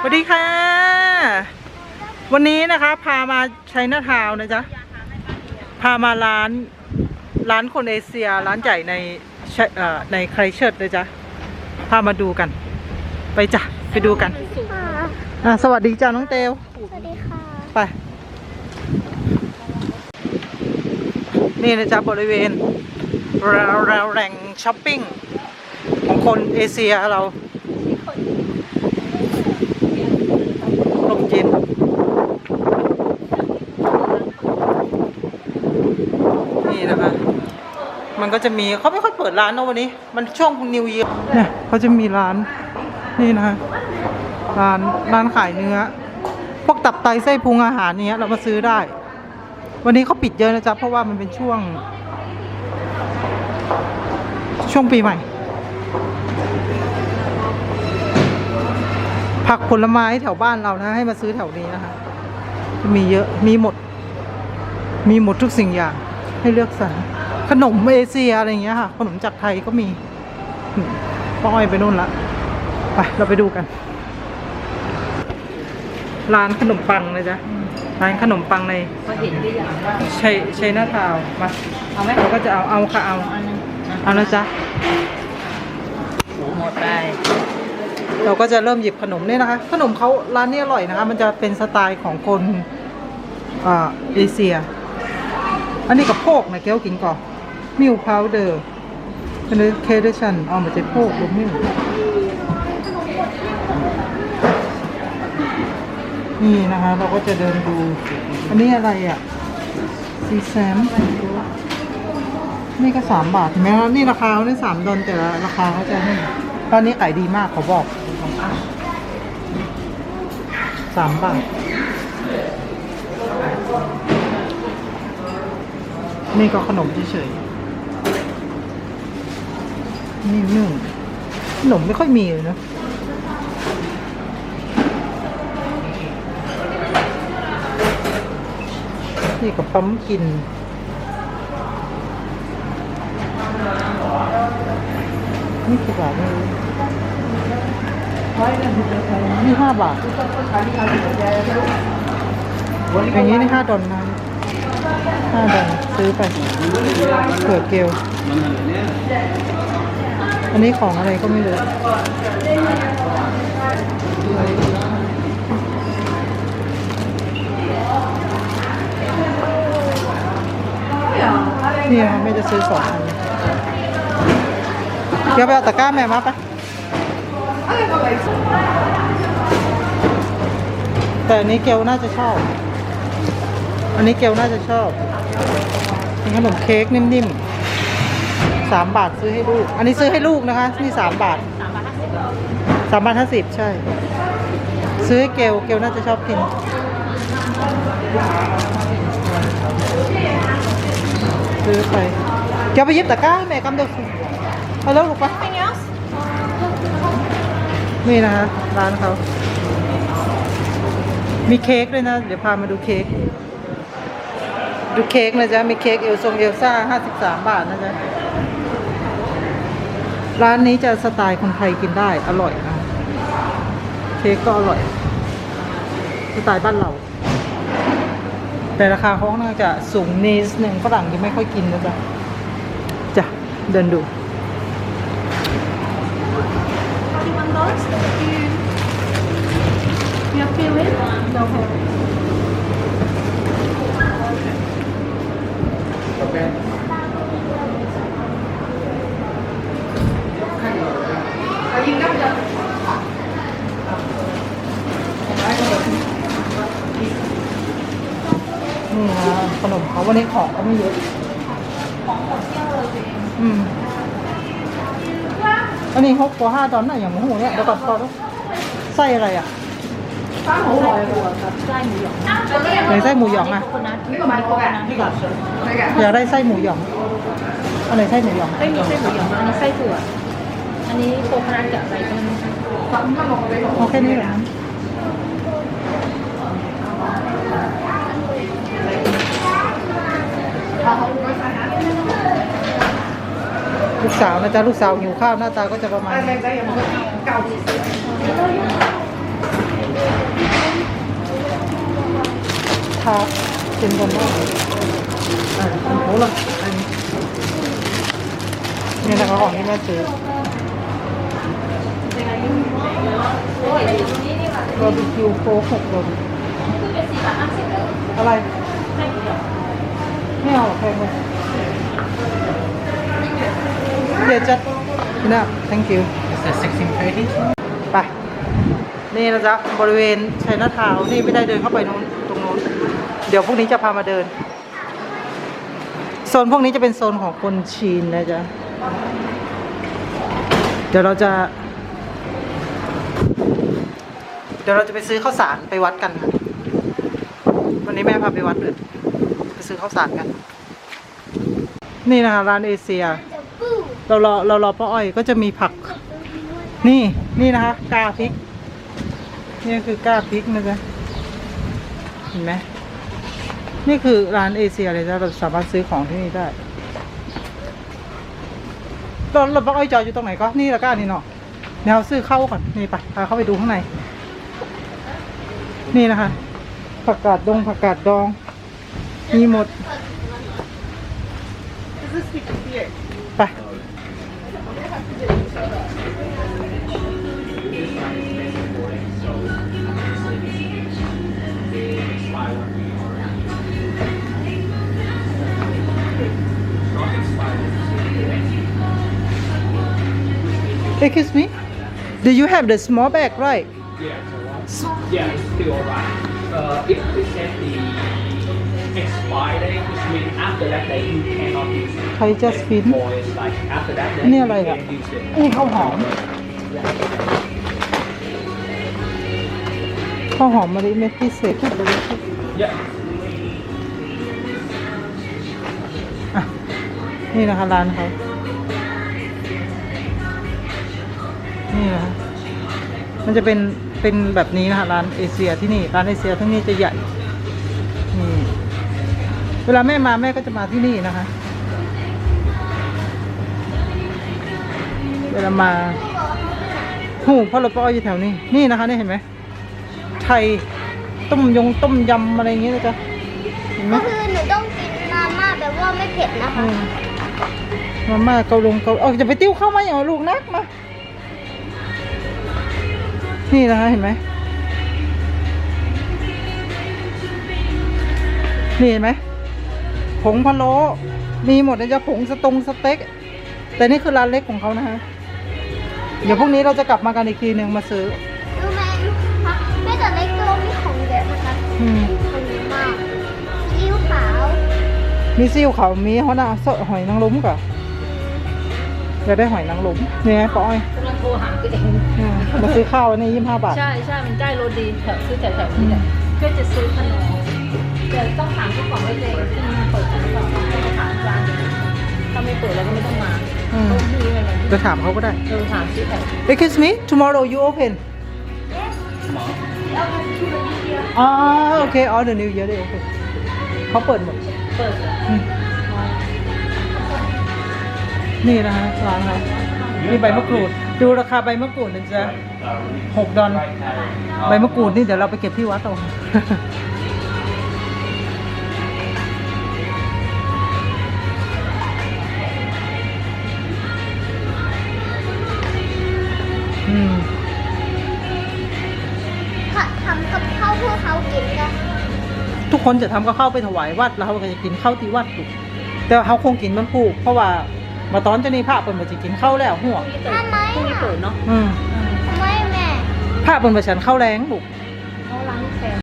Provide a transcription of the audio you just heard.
สวัสดีค่ะ วันนี้นะคะพามาชัยนาทาวน์นะจ๊ะ พามาร้านร้านคนเอเชียร้านใหญ่ในชัยเอ่อในไครเชิร์ตเลยจ้ะพามาดูกัน ไปจ้ะ ไปดูกันค่ะอะสวัสดีจ้าน้องเตวสวัสดีค่ะ ไป นี่นะจ๊ะบริเวณเราเราแหล่งช้อปปิ้งของคนเอเชียเรา ลมเย็นนี่นะคะ มันก็จะมีเขาไม่ค่อยเปิดร้านนะวันนี้ มันช่วงนิวเยียร์เนี่ยเขาจะมีร้าน นี่นะคะร้านร้านขายเนื้อ พวกตับไตไส้พุงอาหารเนี้ย เรามาซื้อได้ วันนี้เขาปิดเยอะนะจ๊ะเพราะว่ามันเป็นช่วง ช่วงปีใหม่ ผักผลไม้แถวบ้านเรานะ ให้มาซื้อแถวนี้นะคะ มีเยอะมีหมด มีหมดทุกสิ่งอย่าง ให้เลือกสรรขนมเอเชียอะไรอย่างเงี้ยค่ะขนมจากไทยก็มีป้อยไปนู่นละไปเราไปดูกัน ร้านขนมปังนะจ๊ะร้านขนมปังในเห็นได้อย่างว่าชัยชัยนาทาวมาเอาไหมเราก็จะเอาเอาค่ะเอาอันนึงเอานะจ๊ะ หมดไป เราก็จะเริ่มหยิบขนมเนี่ยนะคะ ขนมเขาร้านนี้อร่อยนะคะ มันจะเป็นสไตล์ของคนอ่าเอเชีย อันนี้กับโพกนะแก้วกินก่อนมิลพาวเดอร์อันนี้เคเดชันเอามาจากโพกหรือมิลนี่นะคะ เราก็จะเดินดู อันนี้อะไรอะซีแซมนี่ก็สามบาทเห็นไหมคะนี่ราคาเขาเนี่ยสามดอลแต่ละราคาเขาจะให้ตอนนี้ขายดีมากเขาบอก สามบาท นี่ก็ขนมเฉยๆนี่นึ่งขนมไม่ค่อยมีเลยนะนี่กับปั๊มกิน นี่กี่บาทไม่รู้ นี่ห้าบาท อย่างนี้นี่ห้าดอลนะห้าดอลซื้อไปเผื่อเกลอันนี้ของอะไรก็ไม่รู้เนี่ยแม่จะซื้อสองอันเดี๋ยวไปเอาตะกร้าแม่มาปะ แต่อันนี้เกลน่าจะชอบ อันนี้เกลน่าจะชอบเป็นขนมเค้กนิ่มๆสามบาทซื้อให้ลูก อันนี้ซื้อให้ลูกนะคะ นี่สามบาทสามบาทห้าสิบสามบาทห้าสิบใช่ ซื้อให้เกลเกลน่าจะชอบกินซื้อไป เกลไปยิบตะกร้าให้แม่กำเดียวสิเอาแล้วลูกปะ นี่นะคะร้านเขามีเค้กด้วยนะ เดี๋ยวพามาดูเค้ก ดูเค้กนะจ๊ะ มีเค้กเอลทรงเอลซ่าห้าสิบสามบาทนะจ๊ะ ร้านนี้จะสไตล์คนไทยกินได้ อร่อยนะ เค้กก็อร่อย สไตล์บ้านเรา แต่ราคาเขาค่อนข้าจะสูงนิดหนึ่งฝรั่งยังไม่ค่อยกินนะจ๊ะ จ้ะ เดินดู You feel it? No. นี่นะขนมเขาวันนี้ของก็ไม่เยอะ ของหมดเที่ยวเลยอืม อันนี้หกตัวห้าตอนน่ะอย่างหมูเนี่ยเดี๋ยวก่อนก่อนไส้อะไรอะข้าวหมูหอยหัวกับไส้หมูหยองไหนไส้หมูหยองอะคนนั้นนี่ก็มาโคกันนี่ก่อนอยากได้ไส้หมูหยองอันไหนไส้หมูหยองไม่มีไส้หมูหยองอันนี้ไส้ถั่วอันนี้โคคนัทกับอะไรก็ไม่รู้เอาแค่นี้เหรอ ลูกสาวนะจ๊ะลูกสาวหิวข้าวหน้าตาก็จะประมาณนี้ทาเป็นบนบ้าโอ้โหลนี่นะคะของที่แม่ซื้อโรบิคิวโฟหกลมอะไร ไม่เอาแพงเลย เดี๋ยวจะนะ thank you It's a 1630. ไป นี่นะจ๊ะ บริเวณชัยนาทาวน์นี่ไม่ได้เดินเข้าไปนู้นตรงนู้น เดี๋ยวพวกนี้จะพามาเดิน โซนพวกนี้จะเป็นโซนของคนจีนนะจ๊ะ เดี๋ยวเราจะ เดี๋ยวเราจะไปซื้อข้าวสารไปวัดกันค่ะวันนี้แม่พาไปวัดเลยไปซื้อข้าวสารกัน นี่นะคะร้านเอเชียจะปู้ เรารอเรารอป้าอ้อยก็จะมีผัก นี่นี่นะคะกาพริกนี่คือกาพริกนะจ๊ะเห็นไหมนี่คือร้านเอเชียเลยจ้ะเราสามารถซื้อของที่นี่ได้เราเราป้าอ้อยจอดอยู่ตรงไหนก็นี่ละก้านี่เนาะเดี๋ยวซื้อเข้าก่อนนี่ไปพาเข้าไปดูข้างใน นี่นะคะผักกาดดงผักกาดดองมีหมด Excuse me? Do you have the small bag right? Yeah, so uh, yeah, it's still alright. Uh, if we set the expiry date, which means after that day you cannot use it. ไทย just fin Or it's like after that day นี่อะไรอะ can use it. นี่ข้าวหอม ข้าวหอมมะลิเม็ดพิเศษ Yeah. อะนี่นะคะร้านเขานี่นะคะมันจะเป็น เป็นแบบนี้นะคะร้านเอเชียที่นี่ ร้านเอเชียที่นี่จะใหญ่ เวลาแม่มาแม่ก็จะมาที่นี่นะคะ เวลามาหูพ่อเราป้อยอยู่แถวนี้ นี่นะคะนี่เห็นไหมไทยต้มยงต้มยำอะไรอย่างเงี้ยนะจ๊ะเห็นไหมก็คือหนูต้องกินมาม่าแบบว่าไม่เผ็ดนะคะอืมมาม่าเกาลงเกาเอาจะไปติ้วเข้ามาอย่างลูกนักมานี่นะคะเห็นไหมนี่เห็นไหม ผงพะโล้มีหมดนะจ๊ะผงสตงสเต็ก แต่นี่คือร้านเล็กของเขานะฮะ เดี๋ยวพรุ่งนี้เราจะกลับมากันอีกทีหนึ่งมาซื้อรู้ไหมคะแม่แต่เล็กตัวมีของเยอะนะคะอืมของเยอะมากซีอิ๊วขาว มีซิ่วเขามีเขาหน้าสดหอยนางรมก่ะอยากได้หอยนางรมนี่ไงป้อยกำลังโทรหาตัวเองอืมมาซื้อข้าวนี่ยี่สิบห้าบาท ใช่ใช่มันใกล้โรดีแถวซื้อแถวแถวนี้แหละเพื่อจะซื้อขนม เดี๋ยวต้องถามเจ้าของไว้เลยที่มันเปิดหรือเปล่าต้องถามร้านเดี๋ยวถ้าไม่เปิดเราก็ไม่ต้องมาอืมต้องมีอะไรแบบนี้จะถามเขาก็ได้เออถามซื้อแถว Excuse me tomorrow you open อ๋อโอเคอ๋อ the new year day open เขาเปิดหมดเปิดอืมนี่นะฮะร้านเขามีใบมะกรูด ดูราคาใบมะกรูดนะจ๊ะหกดอลใบมะกรูดนี่เดี๋ยวเราไปเก็บที่วัดเอา อืมค่ะทำกับข้าวเพื่อเขากินกันทุกคนจะทำกับข้าวไปถวายวัดแล้วเขาก็จะกินข้าวที่วัดอยู่แต่ว่าเขาคงกินมันผูกเพราะว่ามาตอนเจะนี่พระเปิ่นมาจะกินข้าวแล้วหัวพรุ่งนี้เปิดพรุ่งนี้เปิดเนาะอืมทำไมแม่ พระเปิ่นมาฉันข้าวแรงลูกท